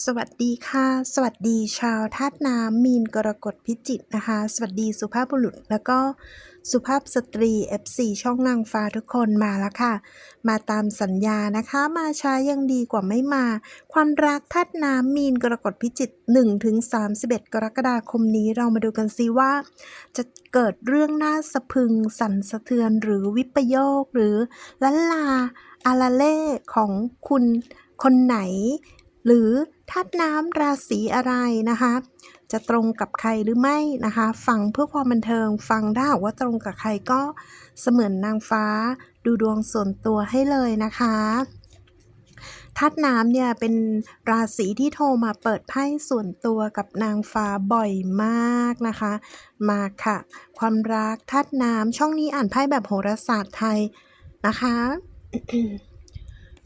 สวัสดีค่ะ สวัสดีชาวธาตุน้ำมีนกรกฎพิจิกนะคะ สวัสดีสุภาพบุรุษแล้วก็สุภาพสตรี FC ช่องนางฟ้าทุกคนมาแล้วค่ะ มาตามสัญญานะคะ มาช้ายังดีกว่าไม่มา ความรักธาตุน้ำมีนกรกฎพิจิก1ถึง31 กรกฎาคมนี้เรามาดูกันซิว่า จะเกิดเรื่องน่าสะพึง สั่นสะเทือนหรือวิปโยคหรือลันลาอาลาเล่ของคุณคนไหน หรือ ธาตุน้ำราศีอะไรนะคะ จะตรงกับใครหรือไม่นะคะ ฟังเพื่อความบันเทิง ฟังได้ว่าตรงกับใครก็เสมือนนางฟ้าดูดวงส่วนตัวให้เลยนะคะธาตุน้ำเนี่ยเป็นราศีที่โทรมาเปิดไพ่ส่วนตัวกับนางฟ้าบ่อยมากนะคะ มาค่ะ ความรักธาตุน้ำช่องนี้อ่านไพ่แบบโหราศาสตร์ไทยนะคะ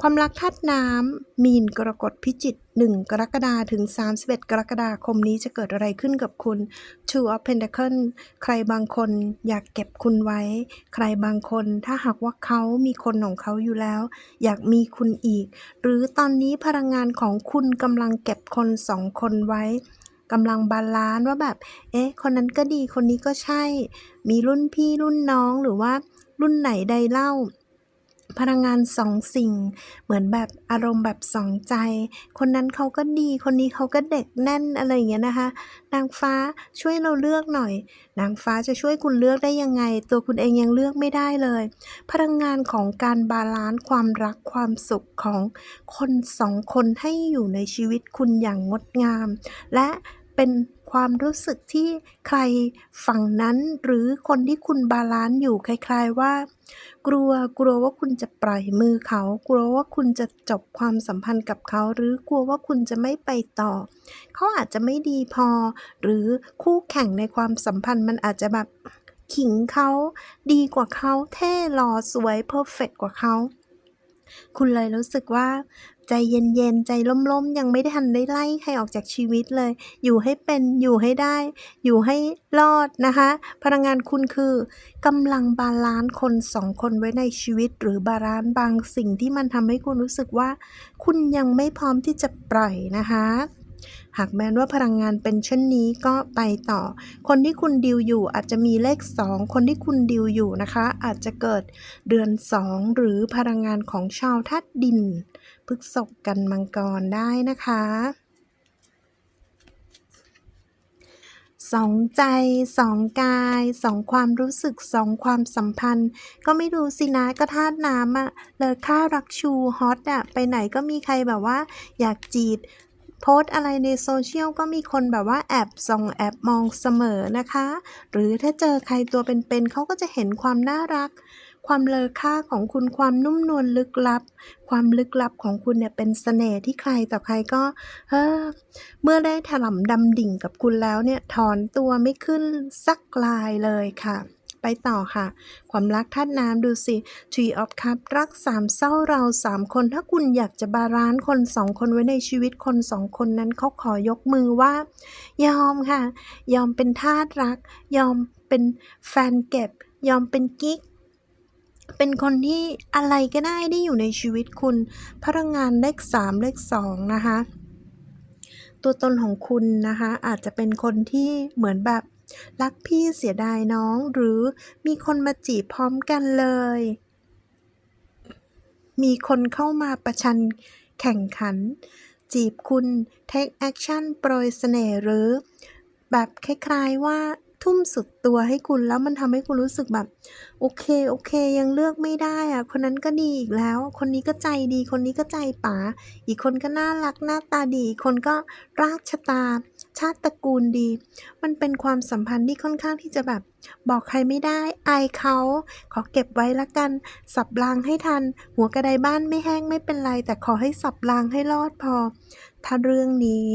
ความรักธาตุน้ำมีนกรกฎพิจิก 1 กรกฎาคมถึง 31 กรกฎาคมนี้จะเกิดอะไรขึ้นกับคุณ Two of Pentacles ใครบางคนอยากเก็บคุณไว้ ใครบางคนถ้าหากว่าเขามีคนของเขาอยู่แล้ว อยากมีคุณอีก หรือตอนนี้พลังงานของคุณกำลังเก็บคนสองคนไว้กำลังบาลานซ์ว่าแบบ เอ๊ะ คนนั้นก็ดี คนนี้ก็ใช่ มีรุ่นพี่รุ่นน้องหรือว่ารุ่นไหนใดเล่า พลังงานสองสิ่ง เหมือนแบบอารมณ์แบบสองใจ คนนั้นเขาก็ดี คนนี้เขาก็เด็กแน่นอะไรอย่างเงี้ยนะคะ นางฟ้าช่วยเราเลือกหน่อย นางฟ้าจะช่วยคุณเลือกได้ยังไง ตัวคุณเองยังเลือกไม่ได้เลย พลังงานของการบาลานซ์ความรักความสุขของคนสองคนให้อยู่ในชีวิตคุณอย่างงดงาม และ เป็นความรู้สึกที่ใครฝั่งนั้นหรือคนที่คุณบาลานซ์อยู่คล้ายๆว่า กลัวกลัวว่าคุณจะปล่อยมือเขา กลัวว่าคุณจะจบความสัมพันธ์กับเขา หรือกลัวว่าคุณจะไม่ไปต่อ เขาอาจจะไม่ดีพอ หรือคู่แข่งในความสัมพันธ์มันอาจจะแบบขิงเขาดีกว่าเขาเท่หล่อสวยเพอร์เฟกกว่าเขา คุณเลยรู้สึกว่า ใจเย็นๆ ใจล่มๆ ยังไม่ได้ทันได้ไล่ใครออกจากชีวิตเลย อยู่ให้เป็นอยู่ให้ได้ อยู่ให้รอดนะคะ พลังงานคุณคือกำลังบาลานซ์คนสองคนไว้ในชีวิต หรือบาลานซ์บางสิ่งที่มันทำให้คุณรู้สึกว่า คุณยังไม่พร้อมที่จะปล่อยนะคะหากแม้นว่าพลังงานเป็นเช่นนี้ก็ไปต่อ คนที่คุณดิวอยู่อาจจะมีเลข 2 คนที่คุณดิวอยู่นะคะ อาจจะเกิดเดือน 2 หรือพลังงานของชาวธาตุดิน พฤษภกันมังกรได้นะคะสองใจสองกายสองความรู้สึกสองความสัมพันธ์ ก็ไม่รู้สินะก็ธาตุน้ำอะเลยค่ารักชูฮอตอะไปไหนก็มีใครแบบว่า อยากจีดโพสอะไรในโซเชียลก็มีคนแบบว่าแอบส่องแอบมองเสมอนะคะ หรือถ้าเจอใครตัวเป็นๆเขาก็จะเห็นความน่ารัก ความเลอค่าของคุณความนุ่มนวลลึกลับ ความลึกลับของคุณเนี่ยเป็นเสน่ห์ที่ใครต่อใครก็เฮ้อเมื่อได้ถล่ำดำดิ่งกับคุณแล้วเนี่ยถอนตัวไม่ขึ้นสักลายเลยค่ะไปต่อค่ะ ความรักธาตุน้ำดูสิ Tree of Cup รักสามเศร้าเราสามคน ถ้าคุณอยากจะบาลานซ์คนสองคนไว้ในชีวิตคนสองคนนั้นเขาขอยกมือว่า ยอมค่ะ ยอมเป็นทาสรัก ยอมเป็นแฟนเก็บ ยอมเป็นกิ๊ก เป็นคนที่อะไรก็ได้ที่อยู่ในชีวิตคุณ พลังงานเลขสามเลขสองนะคะ ตัวตนของคุณนะคะ อาจจะเป็นคนที่เหมือนแบบรักพี่เสียดายน้องหรือมีคนมาจีบพร้อมกันเลย มีคนเข้ามาประชันแข่งขัน จีบคุณ take action โปรยเสน่ห์หรือ แบบคล้ายๆว่า ทุ่มสุดตัวให้คุณแล้วมันทำให้คุณรู้สึกแบบ โอเคโอเค ยังเลือกไม่ได้อะคนนั้นก็ดีอีกแล้ว คนนี้ก็ใจดี คนนี้ก็ใจป๋าอีกคนก็น่ารักหน้าตาดีอีกคนก็รากชะตา ชาติตระกูลดี มันเป็นความสัมพันธ์ที่ค่อนข้างที่จะแบบ บอกใครไม่ได้อายเขาขอเก็บไว้ละกัน สับรางให้ทัน หัวกระไดบ้านไม่แห้งไม่เป็นไร แต่ขอให้สับรางให้รอดพอ ถ้าเรื่องนี้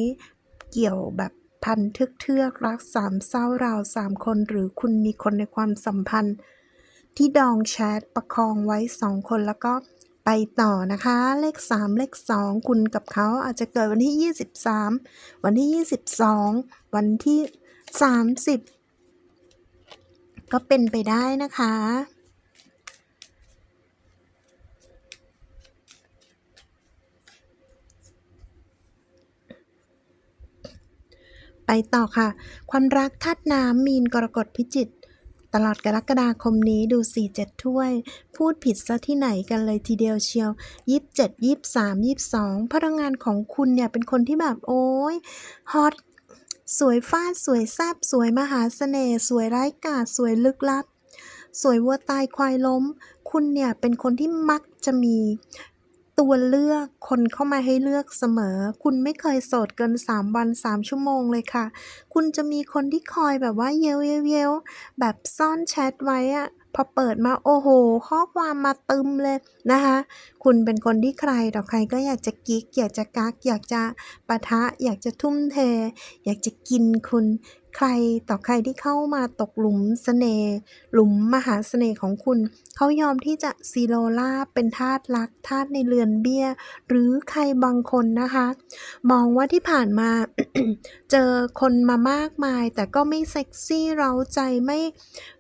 เกี่ยวแบบ พันทึกเทือกรักสามเศร้าราวสามคนหรือคุณมีคนในความสัมพันธ์ ที่ดองแชทประคองไว้สองคนแล้วก็ไปต่อนะคะ เลข 3 เลข 2 คุณกับเขาอาจจะเกิดวันที่ 23 วันที่ 22 วันที่ 30 ก็เป็นไปได้นะคะ ไปต่อค่ะ ความรักธาตุน้ำมีนกรกฎพิจิกตลอดกรกฎาคมนี้ดู 47 ถ้วย พูดผิดซะที่ไหนกันเลยทีเดียวเชียว 27 23 22 พลังงานของคุณเนี่ยเป็นคนที่แบบโอ้ยฮอตสวยฟาดสวยแซบสวยมหาเสน่ห์สวยไร้กาจสวยลึกลับ สวยวัวตายควายล้ม คุณเนี่ยเป็นคนที่มักจะมี ตัวเลือกคนเข้ามาให้เลือกเสมอ คุณไม่เคยโสดเกิน 3 วัน 3 ชั่วโมงเลยค่ะ คุณจะมีคนที่คอยแบบว่าเย้ยวเย้ยวเย้ยวแบบซ่อนแชทไว้อะพอเปิดมาโอ้โห ข้อความมาตึมเลยนะคะ คุณเป็นคนที่ใครต่อใครก็อยากจะกิ๊ก อยากจะกัก อยากจะปะทะ อยากจะทุ่มเท อยากจะกินคุณใครต่อใครที่เข้ามาตกหลุมเสน่ห์หลุมมหาเสน่ห์ของคุณ เขายอมที่จะซีโรราเป็นทาสรักทาสในเรือนเบี้ย หรือใครบางคนนะคะ มองว่าที่ผ่านมา เจอคนมามากมาย แต่ก็ไม่เซ็กซี่เร้าใจไม่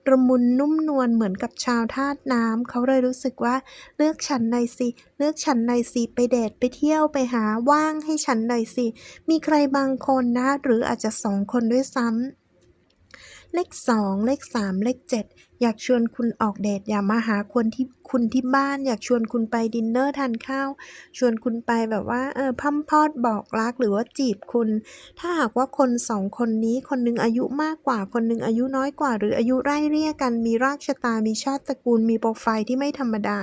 ระมุนนุ่มนวลเหมือนกับชาวธาตุน้ำเขาเลยรู้สึกว่าเลือกฉันหน่อยสิเลือกฉันหน่อยสิไปเดทไปเที่ยวไปหาว่างให้ฉันหน่อยสิ มีใครบางคนนะ หรืออาจจะสองคนด้วยซ้ำเลข 2 เลข 3 เลข 7 อยากชวนคุณออกเดทอย่ามาหาคนที่คุณที่บ้าน อยากชวนคุณไปดินเนอร์ทานข้าว ชวนคุณไปแบบว่าเออพร่ำพอดบอกรักหรือว่าจีบคุณ ถ้าหากว่าคนสองคนนี้คนหนึ่งอายุมากกว่า คนหนึ่งอายุน้อยกว่า หรืออายุไล่เลี่ยกันมีรากชะตา มีชาติตระกูลมีโปรไฟล์ที่ไม่ธรรมดา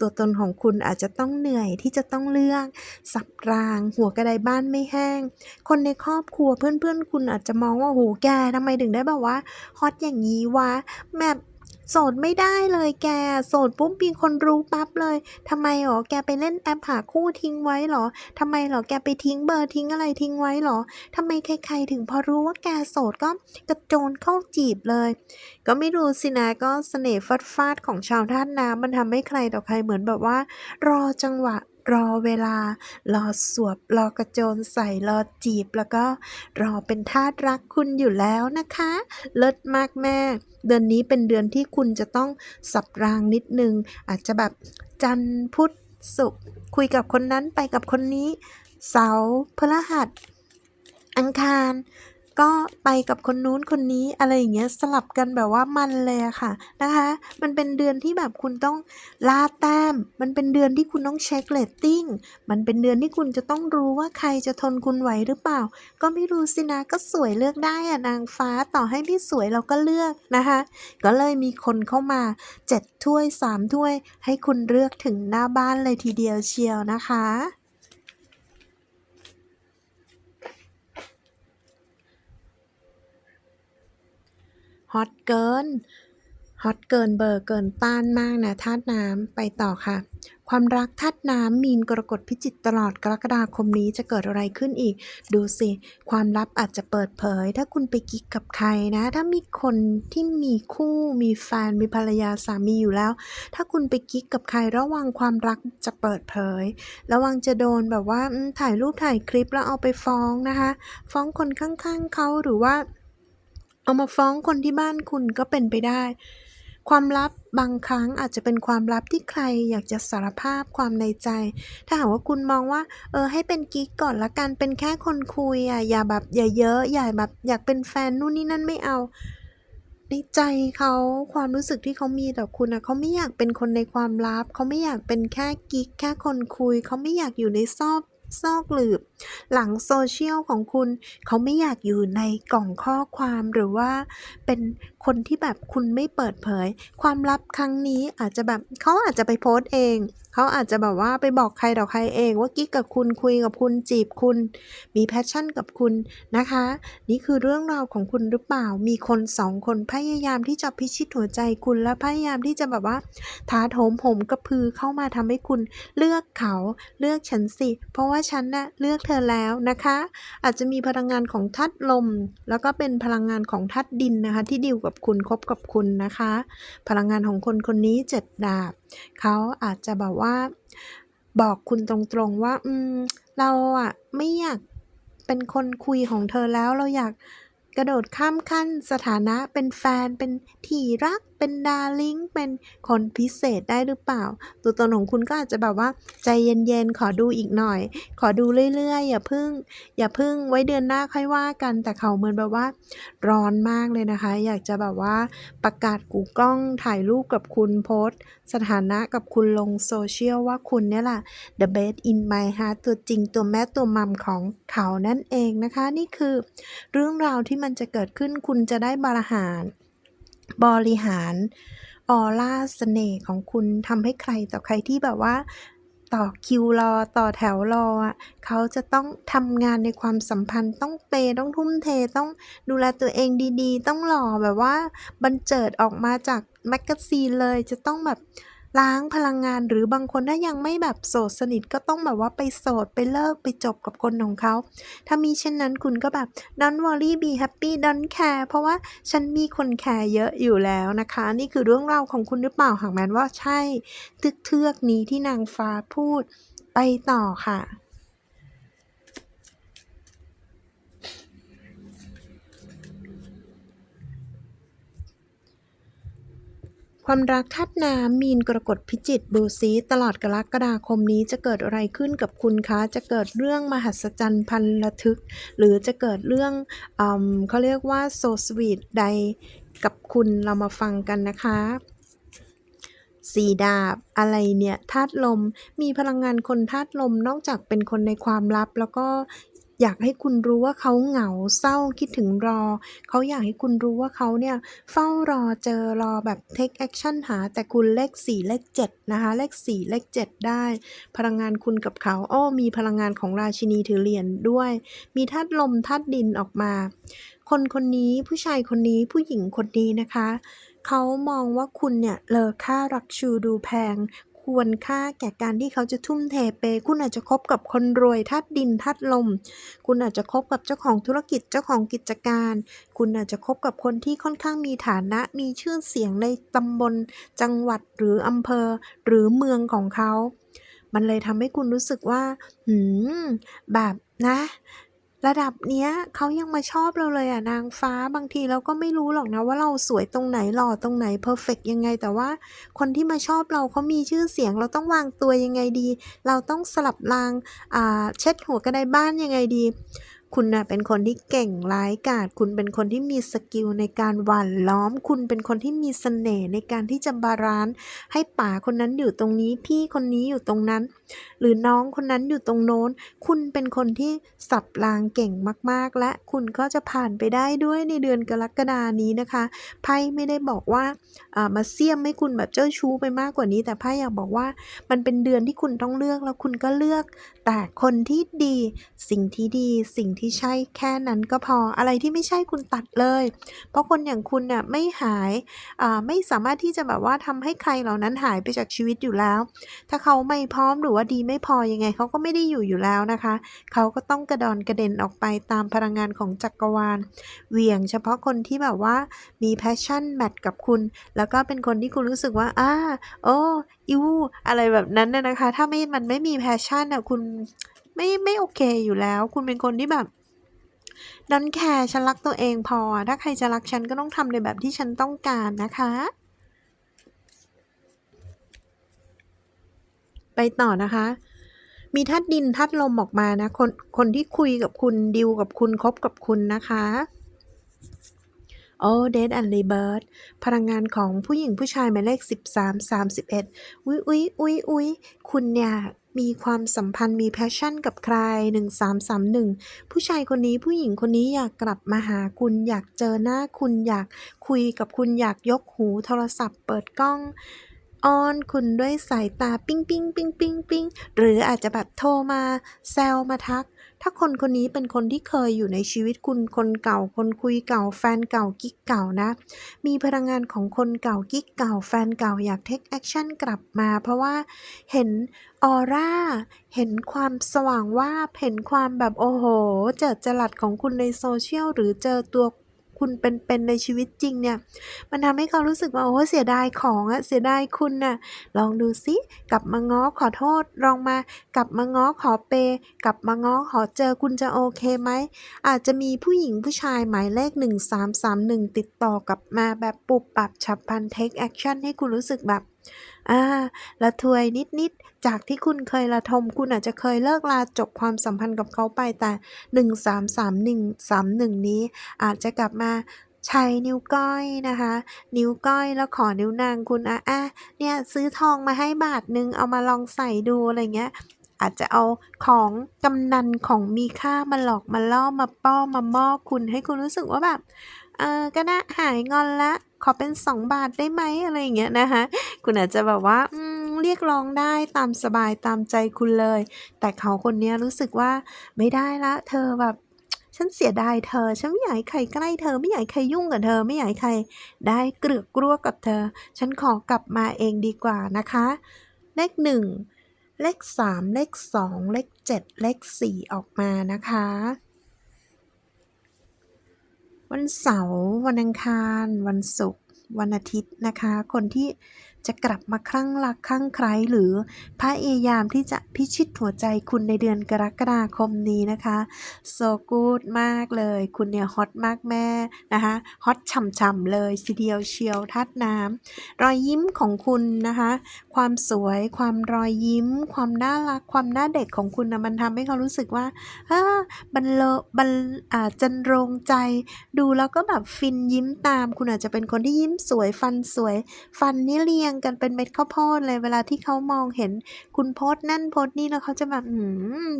ตัวตนของคุณอาจจะต้องเหนื่อยที่จะต้องเลือก สับราง หัวกระไดบ้านไม่แห้ง คนในครอบครัวเพื่อนๆ คุณอาจจะมองว่าโหแกทำไมถึงได้แบบว่าฮอตอย่างนี้วะแบบ โสดไม่ได้เลยแก โสดปุ๊บมีคนรู้ปั๊บเลยทำไมหรอแกไปเล่นแอปหาคู่ทิ้งไว้หรอทำไมหรอแกไปทิ้งเบอร์ทิ้งอะไรทิ้งไว้หรอทำไมใครๆถึงพอรู้ว่าแกโสดก็กระโจนเข้าจีบเลย ก็ไม่รู้สินะก็เสน่ห์ฟาดฟัดของชาวท่านน้ำมันทำให้ใครต่อใครเหมือนแบบว่า รอจังหวะ รอเวลา รอสวบ รอกระโจนใส่ รอจีบ แล้วก็รอเป็นทาสรักคุณอยู่แล้วนะคะ เลิศมากแม่ เดือนนี้เป็นเดือนที่คุณจะต้องสับรางนิดนึง อาจจะแบบจันทร์พุธศุกร์คุยกับคนนั้นไปกับคนนี้ เสาร์พฤหัส อังคาร ก็ไปกับคนนู้นคนนี้อะไรอย่างเงี้ยสลับกันแบบว่ามันเลยค่ะนะคะ มันเป็นเดือนที่แบบคุณต้องล่าแต้ม มันเป็นเดือนที่คุณต้องเช็คเรตติ้ง มันเป็นเดือนที่คุณจะต้องรู้ว่าใครจะทนคุณไหวหรือเปล่า ก็ไม่รู้สินะก็สวยเลือกได้อะนางฟ้าต่อให้ไม่สวยเราก็เลือกนะคะ ก็เลยมีคนเข้ามาเจ็ดถ้วยสามถ้วย ให้คุณเลือกถึงหน้าบ้านเลยทีเดียวเชียวนะคะ ฮอตเกินฮอตเกินเบอร์เกินต้านมากนะธาตุน้ำไปต่อค่ะ ความรักธาตุน้ำมีนกรกฎพิจิกตลอดกรกฎาคมนี้จะเกิดอะไรขึ้นอีก ดูสิ ความลับอาจจะเปิดเผย ถ้าคุณไปกิ๊กกับใครนะ ถ้ามีคนที่มีคู่มีแฟนมีภรรยาสามีอยู่แล้ว ถ้าคุณไปกิ๊กกับใครระวังความรักจะเปิดเผย ระวังจะโดนแบบว่าถ่ายรูปถ่ายคลิปแล้วเอาไปฟ้องนะคะ ฟ้องคนข้างๆเขาหรือว่า เอามาฟ้องคนที่บ้านคุณก็เป็นไปได้ ความลับบางครั้งอาจจะเป็นความลับที่ใครอยากจะสารภาพความในใจ ถ้าหากว่าคุณมองว่า เออให้เป็นกิ๊กก่อนละกันเป็นแค่คนคุยอะอย่าแบบอย่าเยอะอย่าแบบอยากเป็นแฟนนู่นนี่นั่นไม่เอาในใจเขาความรู้สึกที่เขามีต่อคุณนะเขาไม่อยากเป็นคนในความลับ เขาไม่อยากเป็นแค่กิ๊กแค่คนคุย เขาไม่อยากอยู่ในซอกซอกหลืบ หลังโซเชียลของคุณ เขาไม่อยากอยู่ในกล่องข้อความหรือว่าเป็นคนที่แบบคุณไม่เปิดเผย ความลับครั้งนี้อาจจะแบบเขาอาจจะไปโพสต์เอง เขาอาจจะแบบว่าไปบอกใครต่อใครเองว่ากิ๊กกับคุณคุยกับคุณจีบคุณ มีแพชชั่นกับคุณนะคะ นี่คือเรื่องราวของคุณหรือเปล่า มีคนสองคนพยายามที่จะพิชิตหัวใจคุณและพยายามที่จะแบบว่าท้าโถมผมกระพือเข้ามาทำให้คุณเลือกเขาเลือกฉันสิ เพราะว่าฉันน่ะเลือกเธอแล้วนะคะ อาจจะมีพลังงานของธาตุลม แล้วก็เป็นพลังงานของธาตุดินนะคะ ที่ดิวกับคุณคบกับคุณนะคะ พลังงานของคนคนนี้เจ็ดดาบเขาอาจจะแบบว่าบอกคุณตรงๆว่าอืมเราอะไม่อยากเป็นคนคุยของเธอแล้วเราอยากกระโดดข้ามขั้นสถานะเป็นแฟนเป็นที่รัก เป็นดาร์ลิงเป็นคนพิเศษได้หรือเปล่า ตัวตนของคุณก็อาจจะแบบว่า ใจเย็นๆ ขอดูอีกหน่อย ขอดูเรื่อยๆ อย่าพึ่ง อย่าพึ่งไว้เดือนหน้าค่อยว่ากัน แต่เขาเหมือนแบบว่า ร้อนมากเลยนะคะ อยากจะแบบว่าประกาศกูกล้องถ่ายรูปกับคุณโพสสถานะกับคุณลงโซเชียลว่าคุณเนี่ยแหละ the best in my heart ตัวจริงตัวแม่ตัวมัมของเขานั่นเองนะคะ นี่คือ เรื่องราวที่มันจะเกิดขึ้นคุณจะได้บารหาร บริหารออร่าเสน่ห์ของคุณทำให้ใครต่อใครที่แบบว่า ต่อคิวรอต่อแถวรออะเขาจะต้องทำงานในความสัมพันธ์ ต้องเปต้องทุ่มเทต้องดูแลตัวเองดีๆ ต้องหล่อแบบว่า บันเจิดออกมาจากแมกกาซีนเลยจะต้องแบบ ล้างพลังงานหรือบางคนถ้ายังไม่แบบโสดสนิทก็ต้องแบบว่าไปโสดไปเลิกไปจบกับคนของเขา ถ้ามีเช่นนั้นคุณก็แบบ don't worry be happy don't care เพราะว่าฉันมีคนแคร์เยอะอยู่แล้วนะคะ นี่คือเรื่องราวของคุณหรือเปล่าหากแม้นว่าใช่ ตึกเทือกนี้ที่นางฟ้าพูดไปต่อค่ะ ความรักธาตุน้ำมีนกรกฎพิจิตรดูซิตลอดกรกฎาคมนี้จะเกิดอะไรขึ้นกับคุณคะ จะเกิดเรื่องมหัศจรรย์พันระทึก หรือจะเกิดเรื่องอเขาเรียกว่าโซสวีทใดกับคุณเรามาฟังกันนะคะสีดาบอะไรเนี่ยธาตุลมมีพลังงานคนธาตุลมนอกจากเป็นคนในความลับ แล้วก็ อยากให้คุณรู้ว่าเขาเหงาเศร้าคิดถึงรอ เขาอยากให้คุณรู้ว่าเขาเนี่ยเฝ้ารอเจอรอแบบ take action หา แต่คุณเลข 4 เลข 7 นะคะ เลข 4 เลข 7 ได้ พลังงานคุณกับเขาอ้อมีพลังงานของราชินีถือเหรียญด้วย มีธาตุลมธาตุดินออกมา คนคนนี้ผู้ชายคนนี้ผู้หญิงคนนี้นะคะเขามองว่าคุณเนี่ยเลอค่ารักชูดูแพง ควรค่าแก่การที่เขาจะทุ่มเทเป คุณอาจจะคบกับคนรวยธาตุดินธาตุลม คุณอาจจะคบกับเจ้าของธุรกิจเจ้าของกิจการ คุณอาจจะคบกับคนที่ค่อนข้างมีฐานะมีชื่อเสียงในตำบล จังหวัดหรืออำเภอ หรือเมืองของเขา มันเลยทำให้คุณรู้สึกว่า หืม แบบนะ ระดับเนี้ยเขายังมาชอบเราเลยอะนางฟ้าบางทีเราก็ไม่รู้หรอกนะว่าเราสวยตรงไหนหล่อตรงไหนเพอร์เฟกยังไง แต่ว่าคนที่มาชอบเราเขามีชื่อเสียง เราต้องวางตัวยังไงดี เราต้องสลับรางอ่าเช็ดหัวกระไดบ้านยังไงดี คุณน่ะเป็นคนที่เก่งร้ายกาจคุณเป็นคนที่มีสกิลในการหว่านล้อม คุณเป็นคนที่มีเสน่ห์ในการที่จะบาลานซ์ให้ป่าคนนั้นอยู่ตรงนี้พี่คนนี้อยู่ตรงนั้น หรือน้องคนนั้นอยู่ตรงโน้น คุณเป็นคนที่สับรางเก่งมาก ๆ และคุณก็จะผ่านไปได้ด้วยในเดือนกรกฎานี้นะคะไพ่ไม่ได้บอกว่าอ่ามาเสี่ยมให้คุณแบบเจ้าชู้ไปมากกว่านี้ แต่ไพ่อยากบอกว่ามันเป็นเดือนที่คุณต้องเลือกแล้วคุณก็เลือก แต่คนที่ดี สิ่งที่ดีสิ่งที่ใช่แค่นั้นก็พออะไรที่ไม่ใช่คุณตัดเลย เพราะคนอย่างคุณเนี่ยไม่หายอ่าไม่สามารถที่จะแบบว่าทำให้ใครเหล่านั้นหายไปจากชีวิตอยู่แล้ว ถ้าเขาไม่พร้อมหรือว่าดีไม่พอยังไงเขาก็ไม่ได้อยู่อยู่แล้วนะคะ เขาก็ต้องกระดอนกระเด็นออกไปตามพลังงานของจักรวาล เหวี่ยงเฉพาะคนที่แบบว่ามีแพชชั่นแมทกับคุณ แล้วก็เป็นคนที่คุณรู้สึกว่าอ่าโอ้ยูอะไรแบบนั้นน่ะนะคะ ถ้าไม่มันไม่มีแพชชั่นอะคุณไม่ไม่โอเคอยู่แล้ว คุณเป็นคนที่แบบดอนแคร์ฉันรักตัวเองพอ ถ้าใครจะรักฉันก็ต้องทำในแบบที่ฉันต้องการนะคะ ไปต่อนะคะ มีธาตุดินธาตุลมออกมานะ คนคนที่คุยกับคุณดิวกับคุณคบกับคุณนะคะโอ้เด d แอนด์รีเบิร์พลังงานของผู้หญิงผู้ชายหมายเลข 13 31 อุ๊ยอุ๊ยอุ๊ยอุ๊ยคุณเนี่ยมีความสัมพันธ์มีแพชชั่นกับใคร 1331 ผู้ชายคนนี้ผู้หญิงคนนี้อยากกลับมาหาคุณอยากเจอหน้าคุณอยากคุยกับคุณอยากยกหูโทรศัพท์เปิดกล้อง อ้อนคุณด้วยสายตาปิ้งปิ้งปิ้งปิ้งปิ้งหรืออาจจะแบบโทรมาแซวมาทัก ถ้าคนคนนี้เป็นคนที่เคยอยู่ในชีวิตคุณคนเก่า คนคุยเก่า แฟนเก่ากิ๊กเก่านะ มีพลังงานของคนเก่ากิ๊กเก่า แฟนเก่าอยากเทคแอคชั่นกลับมา เพราะว่าเห็นออร่าเห็นความสว่างว่าเห็นความแบบโอ้โห เจิดจรัสของคุณในโซเชียลหรือเจอตัว คุณเป็นๆในชีวิตจริงเนี่ย มันทำให้เขารู้สึกว่าโอ้เสียดายของอะเสียดายคุณน่ะลองดูซิกลับมาง้อขอโทษลองมากลับมาง้อขอเปย์กลับมาง้อขอเจอคุณจะโอเคไหมอาจจะมีผู้หญิงผู้ชายหมายเลข 1331 ติดต่อกลับมาแบบปุบปับฉับพลัน take action ให้คุณรู้สึกแบบ อ่าละทวยนิดๆ จากที่คุณเคยละทม คุณอาจจะเคยเลิกลาจบความสัมพันธ์กับเขาไปแต่ 133131 นี้ อาจจะกลับมาใช้นิ้วก้อยนะคะ นิ้วก้อยแล้วขอนิ้วนางคุณอะอะเนี่ยซื้อทองมาให้บาทหนึ่งเอามาลองใส่ดูอะไรเงี้ย อาจจะเอาของกำนันของมีค่ามาหลอกมาล่อมาป้อมามอคุณให้คุณรู้สึกว่าแบบเออก็นะหายงอนละ ขอเป็น 2 บาทได้ไหมอะไรอย่างเงี้ยนะคะคุณอาจจะแบบว่าอืมเรียกร้องได้ตามสบายตามใจคุณเลย แต่เขาคนนี้รู้สึกว่าไม่ได้ละ เธอแบบฉันเสียดายเธอ ฉันไม่อยากให้ใครใกล้เธอ ไม่อยากให้ใครยุ่งกับเธอ ไม่อยากให้ใครได้เกลือกกลัวกับเธอ ฉันขอกลับมาเองดีกว่านะคะ เลขหนึ่ง เลขสามเลขสองเลขเจ็ดเลขสี่ออกมานะคะ วันเสาร์วันอังคาร วันศุกร์วันอาทิตย์นะคะ คนที่ จะกลับมาคลั่งรักคลั่งไคล้หรือพยายามที่จะพิชิตหัวใจคุณในเดือนกรกฎาคมนี้นะคะโซกูดมากเลย คุณเนี่ยฮอตมากแม่นะคะฮอตฉ่ำๆเลยทีเดียวเชียวทัดน้ำรอยยิ้มของคุณนะคะ ความสวยความรอยยิ้ม ความน่ารักความน้าเด็กของคุณนะมันทำให้เขารู้สึกว่าเออบันเลบันอ่าจันโรงใจดูแล้วก็แบบฟินยิ้มตาม คุณอาจจะเป็นคนที่ยิ้มสวยฟันสวย ฟันนี่เรียงกันเป็นเม็ดข้าวโพดเลยเวลาที่เขามองเห็นคุณโพสนั่นโพสนี่แล้วเขาจะแบบ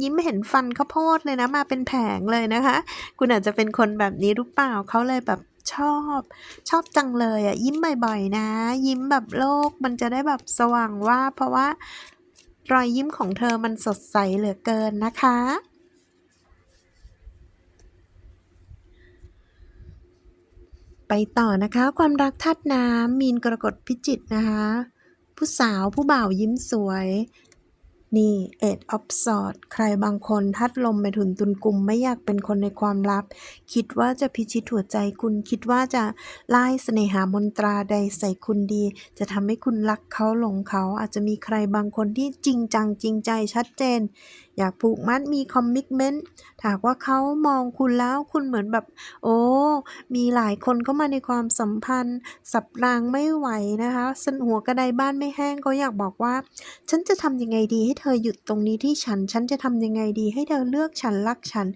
ยิ้มเห็นฟันข้าวโพดเลยนะมาเป็นแผงเลยนะคะ คุณอาจจะเป็นคนแบบนี้หรือเปล่าเขาเลยแบบชอบชอบจังเลยอะยิ้มบ่อยๆนะ ยิ้มแบบโลกมันจะได้แบบสว่างว่า เพราะว่ารอยยิ้มของเธอมันสดใสเหลือเกินนะคะ ไปต่อนะคะ ความรักธาตุน้ำมีนกรกฎพิจิกนะคะ ผู้สาวผู้บ่าวยิ้มสวย นี่เอ็ดออฟสอดใครบางคนทัดลมไปถุนตุนกลุ่มไม่อยากเป็นคนในความลับ คิดว่าจะพิชิตหัวใจคุณคิดว่าจะไล่เสน่หามนตราใดใส่คุณดี จะทำให้คุณรักเขาหลงเขาอาจจะมีใครบางคนที่จริงจังจริงใจชัดเจนอยากผูกมัดมีคอมมิ t เมนต์ถากว่าเขามองคุณแล้วคุณเหมือนแบบ โอ้มีหลายคนเข้ามาในความสัมพันธ์ สับรางไม่ไหวนะคะสนหัวกระไดบ้านไม่แห้งเขาอยากบอกว่า ฉันจะทำยังไงดีให้เธอหยุดตรงนี้ที่ฉัน ฉันจะทำยังไงดีให้เธอเลือกฉันรักฉัน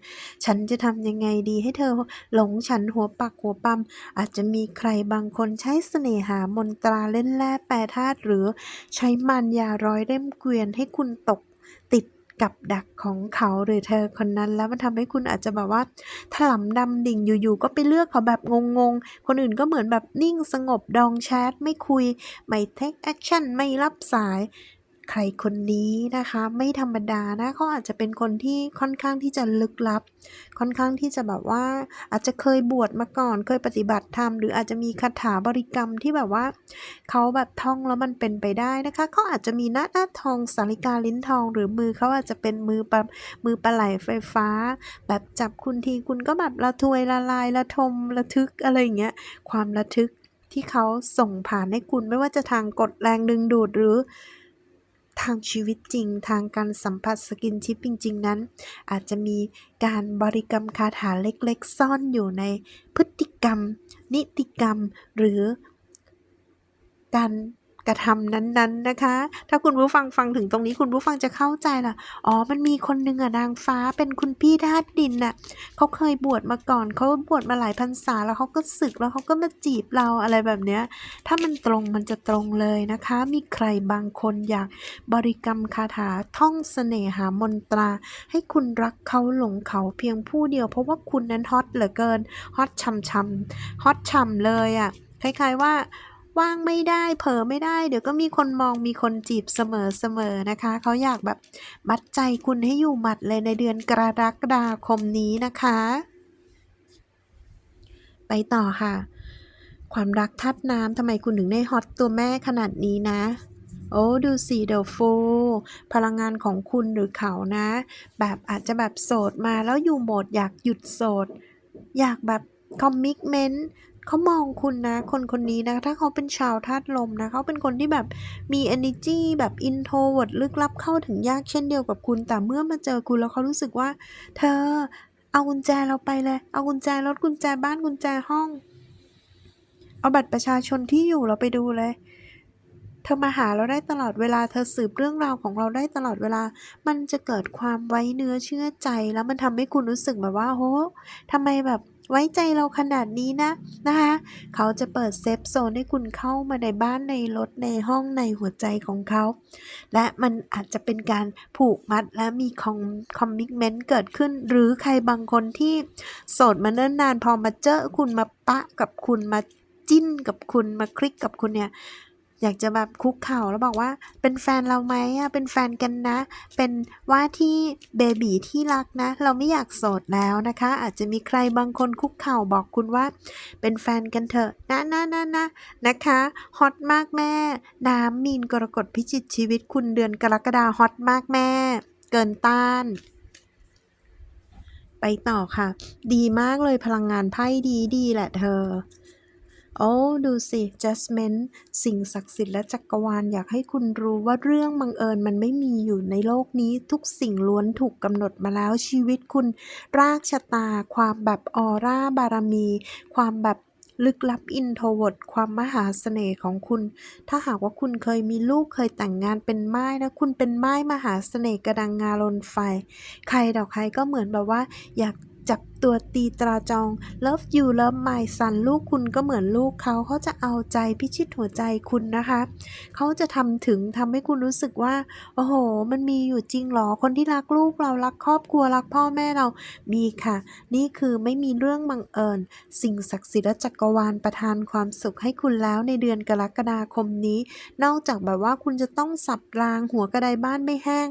ฉันจะทำยังไงดีให้เธอหลงฉันหัวปักหัวปั๊มอาจจะมีใครบางคนใช้เสน่หามนตราเล่นแร่แปรธาตุหรือใช้มันยาร้อยเล่มเกวียนให้คุณตกติด กับดักของเขาหรือเธอคนนั้น แล้วมันทำให้คุณอาจจะแบบว่าถลำดำดิ่งอยู่ๆก็ไปเลือกเขาแบบงงๆ คนอื่นก็เหมือนแบบนิ่งสงบดองแชทไม่คุย ไม่เทคแอคชั่นไม่รับสาย ใครคนนี้นะคะ ไม่ธรรมดานะเขาอาจจะเป็นคนที่ค่อนข้างที่จะลึกลับ ค่อนข้างที่จะแบบว่า อาจจะเคยบวชมาก่อน เคยปฏิบัติธรรมหรืออาจจะมีคาถาบริกรรมที่แบบว่าเขาแบบท่องแล้วมันเป็นไปได้นะคะเขาอาจจะมีหน้าหน้าทองสาริกาลิ้นทอง หรือมือเขาอาจจะเป็นมือปะมือปลาไหลไฟฟ้า แบบจับคุณทีคุณก็แบบละทวยละลายละทมระทึกอะไรอย่างเงี้ยความระทึกที่เขาส่งผ่านให้คุณไม่ว่าจะทางกดแรงดึงดูดหรือ ทางชีวิตจริง ทางการสัมผัสสกินชิปจริง ๆ นั้น อาจจะมีการบริกรรมคาถาเล็กๆ ซ่อนอยู่ในพฤติกรรม นิติกรรม หรือการ กระทำนั้นๆนะคะ ถ้าคุณผู้ฟังฟังถึงตรงนี้คุณผู้ฟังจะเข้าใจล่ะ อ๋อ มันมีคนหนึ่งอะนางฟ้าเป็นคุณพี่ธาตุดินน่ะเขาเคยบวชมาก่อนเขาบวชมาหลายพรรษาแล้วเขาก็ศึกแล้วเขาก็มาจีบเราอะไรแบบเนี้ย ถ้ามันตรงมันจะตรงเลยนะคะ มีใครบางคนอยากบริกรรมคาถาท่องเสน่หามนตรา ให้คุณรักเขาหลงเขาเพียงผู้เดียว เพราะว่าคุณนั้นฮอตเหลือเกินฮอตช่ำๆฮอตฉ่ำเลยอะ่ะคล้ายๆว่า ว่างไม่ได้เผลอไม่ได้ เดี๋ยวก็มีคนมองมีคนจีบเสมอๆนะคะ เขาอยากแบบมัดใจคุณให้อยู่หมัดเลยในเดือนกรกฎาคมนี้นะคะ ไปต่อค่ะ ความรักทัดน้ำทำไมคุณถึงได้ฮอตตัวแม่ขนาดนี้นะโอ้ดูสิเด e ฟูพลังงานของคุณหรือเขานะ แบบอาจจะแบบโสดมาแล้วอยู่โหมดอยากหยุดโสด อยากแบบคอมมิ t เมนต์ เขามองคุณนะ คนคนนี้นะ ถ้าเขาเป็นชาวธาตุลมนะ เขาเป็นคนที่แบบมี energy แบบ introvert ลึกลับเข้าถึงยากเช่นเดียวกับคุณ แต่เมื่อมาเจอคุณแล้วเขารู้สึกว่า เธอ เอากุญแจเราไปเลย เอากุญแจรถกุญแจบ้านกุญแจห้อง เอาบัตรประชาชนที่อยู่เราไปดูเลยเธอมาหาเราได้ตลอดเวลา เธอสืบเรื่องราวของเราได้ตลอดเวลา มันจะเกิดความไว้เนื้อเชื่อใจ แล้วมันทำให้คุณรู้สึกแบบว่า โหทำไมแบบ ไว้ใจเราขนาดนี้นะนะคะ เขาจะเปิดเซฟโซนให้คุณเข้ามาในบ้านในรถในห้องในหัวใจของเขา และมันอาจจะเป็นการผูกมัดและมีคอมคอมมิชเมนต์เกิดขึ้น หรือใครบางคนที่โสดมาเนิ่นนานพอมาเจอคุณมาปะกับคุณมาจิ้นกับคุณมาคลิกกับคุณเนี่ย อยากจะแบบคุกเข่าแล้วบอกว่า เป็นแฟนเราไหมอะเป็นแฟนกันนะ เป็นว่าที่เบบีที่รักนะ เราไม่อยากโสดแล้วนะคะ อาจจะมีใครบางคนคุกเข่าบอกคุณว่า เป็นแฟนกันเถอะนะนะนะนะนะคะฮอตมากแม่ น้ำมีนกรกฎพิจิตชีวิตคุณเดือนกรกฎาฮอตมากแม่ เกินต้านไปต่อค่ะ ดีมากเลยพลังงานไพ่ดีดีแหละเธอ โอ้ ดูสิ Judgment สิ่งศักดิ์สิทธิ์และจักรวาลอยากให้คุณรู้ว่าเรื่องบังเอิญมันไม่มีอยู่ในโลกนี้ ทุกสิ่งล้วนถูกกำหนดมาแล้วชีวิตคุณ รากชะตา ความแบบออร่าบารมี ความแบบลึกลับอินโทรเวิร์ดความมหาเสน่ห์ของคุณ ถ้าหากว่าคุณเคยมีลูกเคยแต่งงานเป็นไม้นะ คุณเป็นไม้มหาเสน่ห์กระดังงาลนไฟ ใครดอกใครก็เหมือนแบบว่า อยากจับตัวตีตราจอง love you love my son ลูกคุณก็เหมือนลูกเขาเขาจะเอาใจพิชิตหัวใจคุณนะคะ เขาจะทำถึงทำให้คุณรู้สึกว่า โอ้โห มันมีอยู่จริงหรอ คนที่รักลูกเรารักครอบครัวรักพ่อแม่เรามีค่ะ นี่คือไม่มีเรื่องบังเอิญ สิ่งศักดิ์สิทธิ์และจักรวาลประทานความสุขให้คุณแล้วในเดือนกรกฎาคมนี้ นอกจากแบบว่าคุณจะต้องสับรางหัวกระไดบ้านไม่แห้ง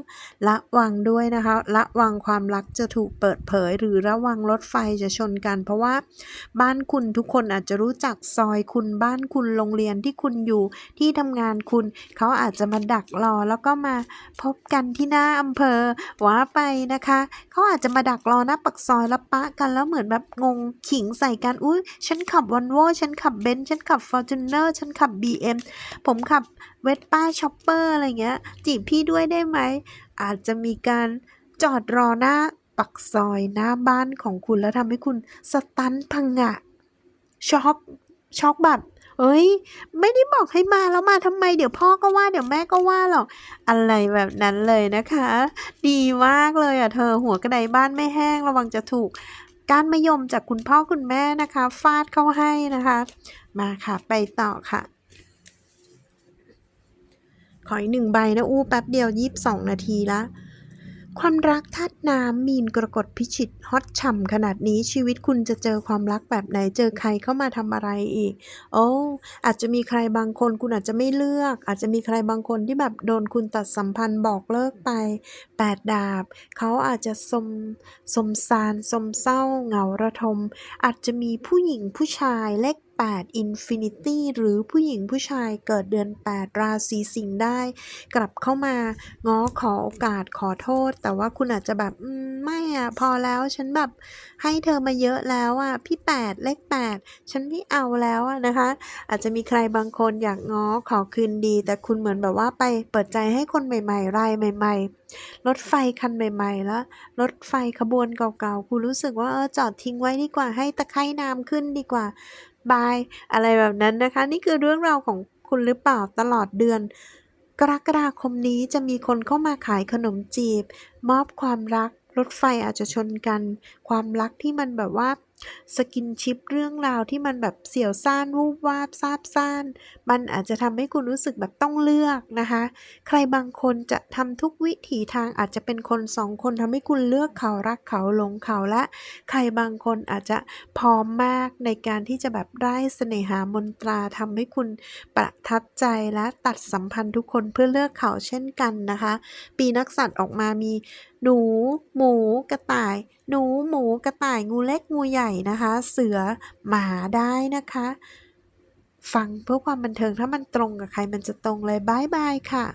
ระวังด้วยนะคะระวังความรักจะถูกเปิดเผยหรือระวังรถไฟจะชนกัน เพราะว่าบ้านคุณทุกคนอาจจะรู้จักซอยคุณบ้านคุณโรงเรียนที่คุณอยู่ที่ทำงานคุณ เขาอาจจะมาดักรอแล้วก็มาพบกันที่หน้าอำเภอว่าไปนะคะ เขาอาจจะมาดักรอหน้าปักซอยแล้วปะกันแล้วเหมือนแบบงงขิงใส่กันอุ้ยฉันขับวันโวฉันขับเบนซ์ฉันขับฟอร์จูเนอร์ฉันขับ BM ผมขับเวสป้าช็อปเปอร์อะไรเงี้ยจีบพี่ด้วยได้ไหมอาจจะมีการจอดรอหน้า ปักซอยหน้าบ้านของคุณแล้วทำให้คุณสตันพังงะช็อกช็อกแบบเอ้ย ไม่ได้บอกให้มาแล้วมาทำไม เดี๋ยวพ่อก็ว่าเดี๋ยวแม่ก็ว่าหรอกอะไรแบบนั้นเลยนะคะ ดีมากเลยอะเธอหัวกระไดบ้านไม่แห้งระวังจะถูกการมะยมจากคุณพ่อคุณแม่นะคะ ฟาดเข้าให้นะคะ มาค่ะไปต่อค่ะ ขออีกหนึ่งใบนะอู้แป๊บเดียวยีิบสองนาทีละ ความรักธาตุน้ำมีนกรกฎพิชิตฮอตฉ่ำขนาดนี้ชีวิตคุณจะเจอความรักแบบไหนเจอใครเข้ามาทำอะไรอีก โอ้อาจจะมีใครบางคนคุณอาจจะไม่เลือก อาจจะมีใครบางคนที่แบบโดนคุณตัดสัมพันธ์บอกเลิกไปแปดดาบ เขาอาจจะสมสมสารสมเศร้าเหงาระทม อาจจะมีผู้หญิงผู้ชายเลข 8 Infinity หรือผู้หญิงผู้ชายเกิดเดือน 8 ราศีสิงห์ได้ กลับเข้ามาง้อขอโอกาสขอโทษ แต่ว่าคุณอาจจะแบบไม่อะพอแล้วฉันแบบให้เธอมาเยอะแล้วอะพี่ 8 เลข 8 ฉันไม่เอาแล้วอะนะคะ อาจจะมีใครบางคนอยากง้อขอคืนดี แต่คุณเหมือนแบบว่าไปเปิดใจให้คนใหม่ๆรายใหม่ ๆรถไฟคันใหม่ ๆ แล้ว รถไฟขบวนเก่าๆ คุณรู้สึกว่าเออจอดทิ้งไว้ดีกว่าให้ตะไคร่น้ำขึ้นดีกว่า บาย อะไรแบบนั้นนะคะ นี่คือเรื่องราวของคุณหรือเปล่าตลอดเดือน กรกฎาคมนี้จะมีคนเข้ามาขายขนมจีบ มอบความรักรถไฟอาจจะชนกัน ความรักที่มันแบบว่า สกินชิปเรื่องราวที่มันแบบเสี่ยวซ่านวูบวาบซาบซ่าน มันอาจจะทำให้คุณรู้สึกแบบต้องเลือกนะคะ ใครบางคนจะทำทุกวิถีทางอาจจะเป็นคนสองคนทำให้คุณเลือกเขารักเขาหลงเขาและ ใครบางคนอาจจะพร้อมมากในการที่จะแบบได้เสน่หามนตราทำให้คุณประทับใจและตัดสัมพันธ์ทุกคนเพื่อเลือกเขาเช่นกันนะคะ ปีนักสัตว์ออกมามี หนู หมู กระต่าย หนู หมู กระต่าย งูเล็ก งูใหญ่นะคะ เสือ หมาได้นะคะ ฟังเพื่อความบันเทิงถ้ามันตรงกับใครมันจะตรงเลยบายบายค่ะ